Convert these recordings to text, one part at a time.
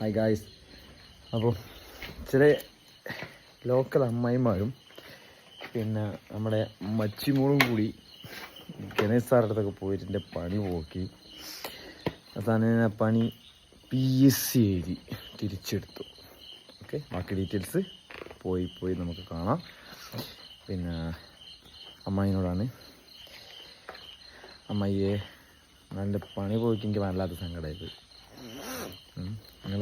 Hi guys അപ്പോൾ ചില local അമ്മായിമാരും പിന്നെ നമ്മുടെ മച്ചിമോളും കൂടി ഗണേഷ് സാറിന്റെ അടുത്തൊക്കെ പോയിട്ട് എന്റെ പണി പോക്കി അതാണ് പണി പി എസ് സി എഴുതി തിരിച്ചെടുത്തു. ഓക്കെ ബാക്കി ഡീറ്റെയിൽസ് പോയി പോയി നമുക്ക് കാണാം. പിന്നെ അമ്മായിനോടാണ് അമ്മായിയെ നല്ല പണി പോയിക്ക് എനിക്ക് വല്ലാത്ത നിങ്ങൾ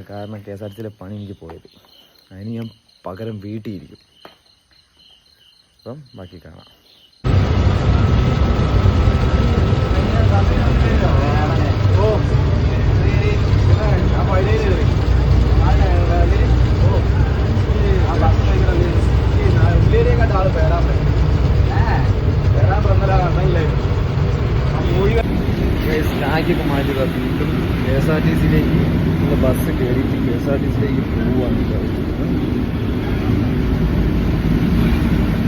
കാരണം കെ എസ് ആർ ടിയിലെ പണി എനിക്ക് പോയത്. അതിന് ഞാൻ പകരം വീട്ടിയിരിക്കും അപ്പം ബാക്കി കാണാം. മാറ്റി വീണ്ടും കെ എസ് ആർ ടി സിയിലേക്ക് ബസ് കയറിയിട്ട് കെ എസ് ആർ ടി സിയിലേക്ക് പോവാണ്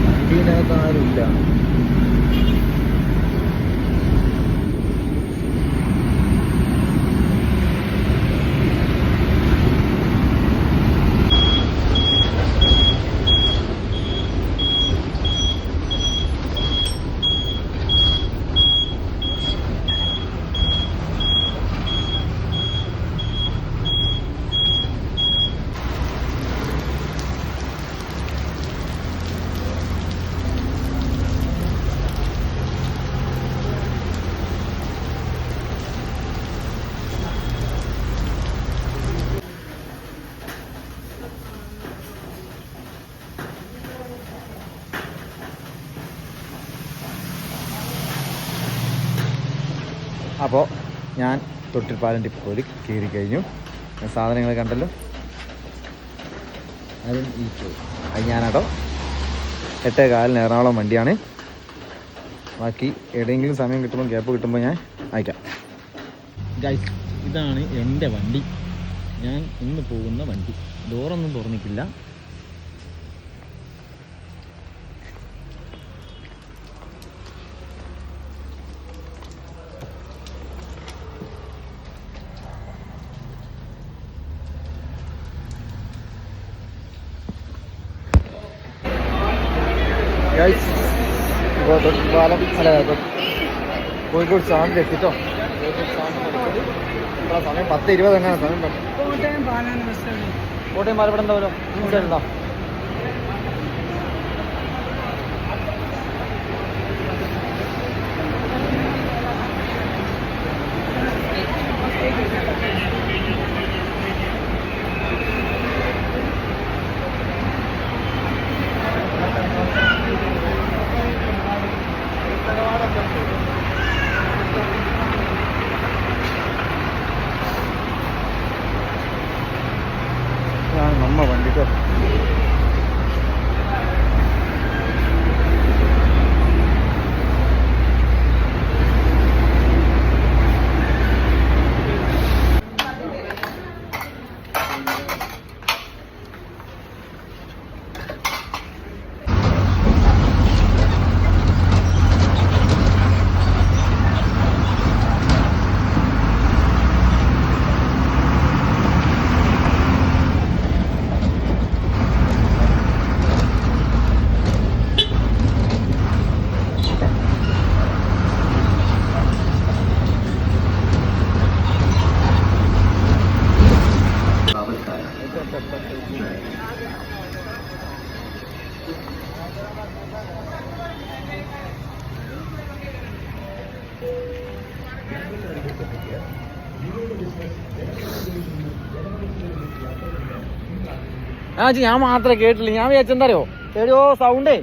വണ്ടീനകത്ത് ആരുമില്ല. അപ്പോൾ ഞാൻ തൊട്ടിൽപ്പാലം ടിപ്പോയിൽ കയറി കഴിഞ്ഞു. സാധനങ്ങൾ കണ്ടല്ലോ. അതും പോയി അത് ഞാനാട്ടോ എട്ടേ കാലിന് എറണാകുളം വണ്ടിയാണ്. ബാക്കി എവിടെയെങ്കിലും സമയം കിട്ടുമ്പോൾ ഗ്യാപ്പ് കിട്ടുമ്പോൾ ഞാൻ അയക്കാം. ഇതാണ് എന്റെ വണ്ടി. ഞാൻ ഇന്ന് പോകുന്ന വണ്ടി. ഡോറൊന്നും തുറന്നിട്ടില്ല ഗൈസ് അല്ല കോഴിക്കോട് സ്റ്റാൻഡിൽ എത്തിട്ടോ? കോഴിക്കോട് സ്റ്റാൻഡിൽ സമയം പത്ത് ഇരുപത് എങ്ങനെ സമയം. കോട്ടയം ബസ് കോട്ടയം പാലപ്പെടുന്നവരോ എന്താ ഇവിടെ ഉണ്ടോ ആ ചി, ഞാൻ മാത്രമേ കേട്ടില്ല ഞാൻ വിചാരിച്ചു എന്താറിയോ സൗണ്ടേ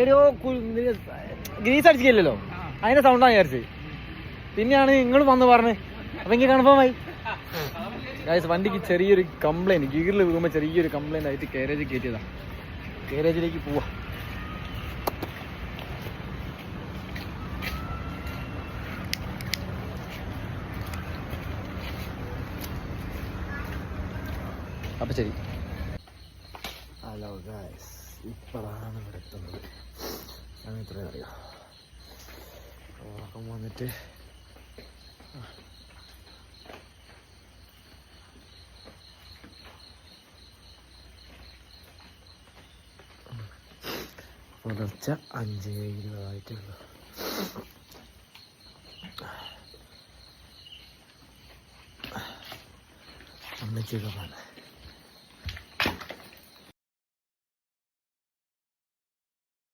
ഏടിയോ ഗ്രീസ് അടിച്ചില്ലല്ലോ? അതിന്റെ സൗണ്ടാണ് വിചാരിച്ചത്. പിന്നെയാണ് നിങ്ങൾ വന്ന് പറഞ്ഞ് അപ്പൊ എനിക്ക് കൺഫേം ആയി. ഗായ്സ് വണ്ടിക്ക് ചെറിയൊരു കംപ്ലൈന്റ് ഗീറിൽ വീഴുമ്പോൾ ചെറിയൊരു കംപ്ലൈന്റ് ആയിട്ട് കാരേജ് കയറ്റിയതാണ് കാരേജിലേക്ക് പോവാം. അപ്പം ശരി. ഹലോ ഗായ്സ് ഇപ്പോഴാണ് ഇവിടെ എത്തുന്നത്. ഞാൻ ഇത്രയും അറിയാം. ഉറക്കം വന്നിട്ട് പുലർച്ചെ അഞ്ച് ഇരുപതായിട്ടുള്ളൂ. അമ്മച്ചൊക്കെ പോലെ